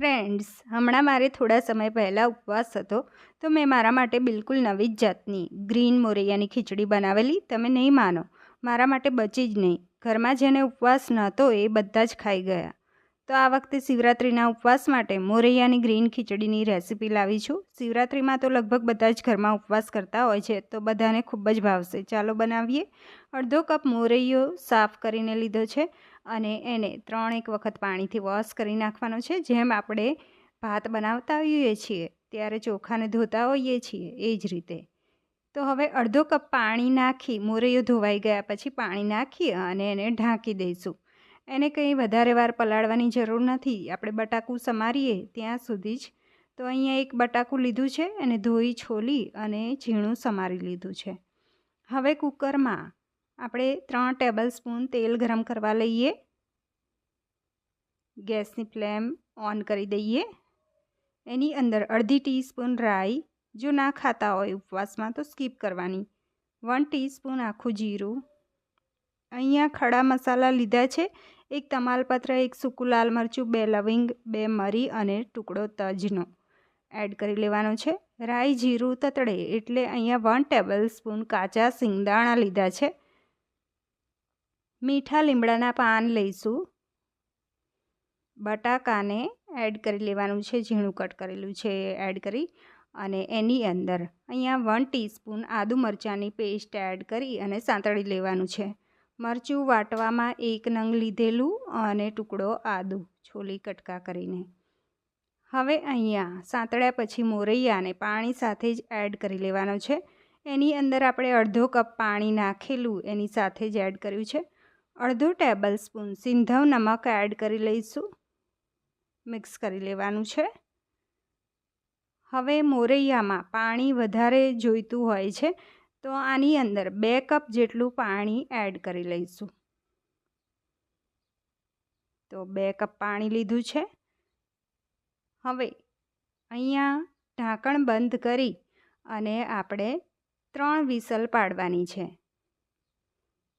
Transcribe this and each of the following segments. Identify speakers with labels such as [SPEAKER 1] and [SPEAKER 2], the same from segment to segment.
[SPEAKER 1] Friends હમણાં મારે થોડા સમય પહેલાં ઉપવાસ હતો, તો મેં મારા માટે બિલકુલ નવી જ જાતની ગ્રીન મોરૈયાની ખીચડી બનાવેલી, તમે નહીં માનો. મારા માટે બચી જ નહીં. ઘરમાં જેને ઉપવાસ નહોતો, એ બધા જ ખાઈ ગયા. તો આ વખતે શિવરાત્રિના ઉપવાસ માટે મોરૈયાની ગ્રીન ખીચડીની રેસીપી લાવી છું. શિવરાત્રિમાં તો લગભગ બધા જ ઘરમાં ઉપવાસ કરતા હોય છે, તો બધાને ખૂબ જ ભાવશે. ચાલો બનાવીએ. અડધો કપ મોરૈયો સાફ કરીને લીધો છે. અને એને ત્રણ એક વખત પાણીથી વોશ કરી નાખવાનો છે. જેમ આપણે ભાત બનાવતા હોઈએ છીએ, ત્યારે ચોખાને ધોતા હોઈએ છીએ, એ જ રીતે. તો હવે અડધો કપ પાણી નાખી, મોરૈયો ધોવાઈ ગયા પછી પાણી નાખી અને એને ઢાંકી દઈશું. એને કંઈ વધારે વાર પલાળવાની જરૂર નથી. આપણે બટાકું સમારીએ ત્યાં સુધી જ. તો અહીંયા એક બટાકું લીધું છે, એને ધોઈ, છોલી અને ઝીણું સમારી લીધું છે. હવે કુકરમાં આપણે ત્રણ ટેબલ સ્પૂન તેલ ગરમ કરવા લઈએ. ગેસની ફ્લેમ ઓન કરી દઈએ. એની અંદર અડધી ટીસ્પૂન રાઈ, જો ના ખાતા હોય ઉપવાસમાં તો સ્કીપ કરવાની. વન ટીસ્પૂન આખું જીરું. અહીંયા ખડા મસાલા લીધા છે. એક તમાલપત્ર, એક સૂકું લાલ મરચું, બે લવિંગ, બે મરી અને ટુકડો તજનો. એડ કરી લેવાનો છે. રાઈ જીરું તતડે એટલે અહીંયા વન ટેબલ સ્પૂન કાચા સિંગદાણા લીધા છે. મીઠા લીમડાના પાન લઈશું. બટાકાને એડ કરી લેવાનું છે, ઝીણું કટ કરેલું છે એડ કરી અને એની અંદર અહીંયા વન ટીસ્પૂન આદુ મરચાંની પેસ્ટ એડ કરી અને સાંતળી લેવાનું છે. મરચું વાટવામાં એક નંગ લીધેલું અને ટુકડો આદુ છોલી કટકા કરીને. હવે અહીંયા સાંતળ્યા પછી મોરૈયાને પાણી સાથે જ એડ કરી લેવાનો છે. એની અંદર આપણે અડધો કપ પાણી નાખેલું એની સાથે જ એડ કર્યું છે. અડધો ટેબલ સ્પૂન સિંધવ નમક એડ કરી લઈશું. મિક્સ કરી લેવાનું છે. હવે મોરૈયામાં પાણી વધારે જોઈતું હોય છે, તો આની અંદર બે કપ જેટલું પાણી એડ કરી લઈશું. તો બે કપ પાણી લીધું છે. હવે અહીંયા ઢાંકણ બંધ કરી અને આપણે ત્રણ વિસલ પાડવાની છે.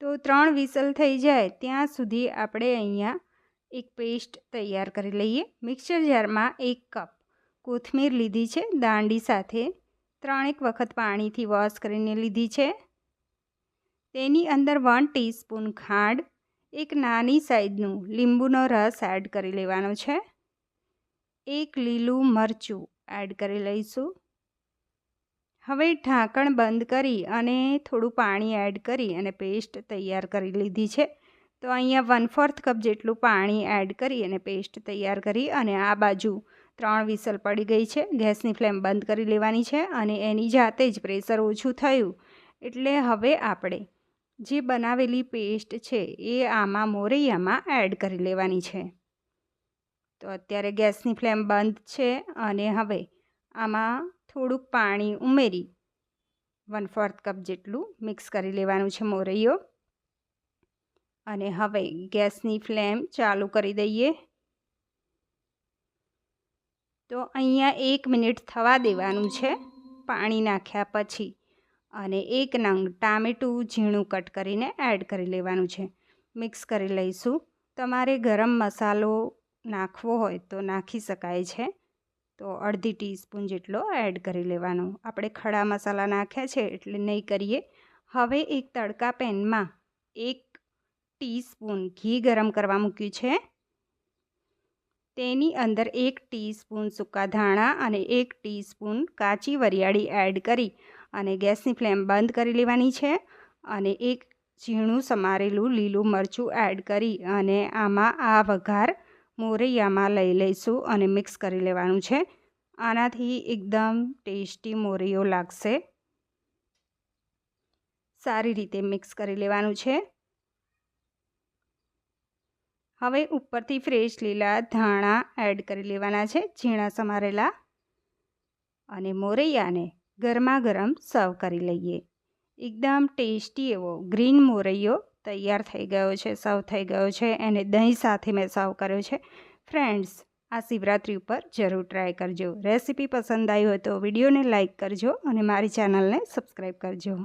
[SPEAKER 1] તો ત્રણ વિસલ થઈ જાય ત્યાં સુધી આપણે અહીંયા એક પેસ્ટ તૈયાર કરી લઈએ. મિક્સર જારમાં એક કપ કોથમીર લીધી છે. દાંડી સાથે ત્રણેક વખત પાણીથી વોશ કરીને લીધી છે. તેની અંદર વન ટીસ્પૂન ખાંડ, એક નાની સાઈઝનું લીંબુનો રસ એડ કરી લેવાનો છે. એક લીલું મરચું એડ કરી લઈશું. હવે ઢાંકણ બંધ કરી અને થોડું પાણી એડ કરી અને પેસ્ટ તૈયાર કરી લીધી છે. તો અહીંયા વન ફોર્થ કપ જેટલું પાણી એડ કરી અને પેસ્ટ તૈયાર કરી અને આ બાજુ ત્રણ વિસલ પડી ગઈ છે. ગેસની ફ્લેમ બંધ કરી લેવાની છે અને એની જાતે જ પ્રેશર ઓછું થયું. એટલે હવે આપણે જે બનાવેલી પેસ્ટ છે એ આમાં મોરૈયામાં એડ કરી લેવાની છે. તો અત્યારે ગેસની ફ્લેમ બંધ છે અને હવે આમાં થોડુંક પાણી ઉમેરી વન ફોર્થ કપ જેટલું મિક્સ કરી લેવાનું છે મોરૈયો. અને હવે ગેસની ફ્લેમ ચાલુ કરી દઈએ. તો અહીંયા એક મિનિટ થવા દેવાનું છે પાણી નાખ્યા પછી અને એક નંગ ટામેટું ઝીણું કટ કરીને એડ કરી લેવાનું છે. મિક્સ કરી લઈશું. તમારે ગરમ મસાલો નાખવો હોય તો નાખી શકાય છે. તો અડધી ટીસ્પૂન જેટલો એડ કરી લેવાનો. આપણે ખડા મસાલા નાખ્યા છે એટલે નહીં કરીએ. હવે એક તડકા પેનમાં એક ટીસ્પૂન ઘી ગરમ કરવા મૂક્યું છે. તેની અંદર એક ટીસ્પૂન સૂકા ધાણા અને એક ટીસ્પૂન કાચી વરિયાળી એડ કરી અને ગેસની ફ્લેમ બંધ કરી લેવાની છે અને એક ઝીણું સમારેલું લીલું મરચું એડ કરી અને આમાં આ વઘાર મોરૈયામાં લઈ લઈશું અને મિક્સ કરી લેવાનું છે. આનાથી એકદમ ટેસ્ટી મોરૈયો લાગશે. સારી રીતે મિક્સ કરી લેવાનું છે. હવે ઉપરથી ફ્રેશ લીલા ધાણા એડ કરી લેવાના છે, ઝીણા સમારેલા. અને મોરૈયાને ગરમા ગરમ સર્વ કરી લઈએ. એકદમ ટેસ્ટી એવો ગ્રીન મોરૈયો તૈયાર થઈ ગયો છે, સર્વ થઈ ગયો છે એને દહીં સાથે મેં સર્વ કર્યો છે. ફ્રેન્ડ્સ, આ શિવરાત્રિ ઉપર જરૂર ટ્રાય કરજો. રેસીપી પસંદ આવી હોય તો વિડીયોને લાઇક કરજો અને મારી ચેનલને સબસ્ક્રાઈબ કરજો.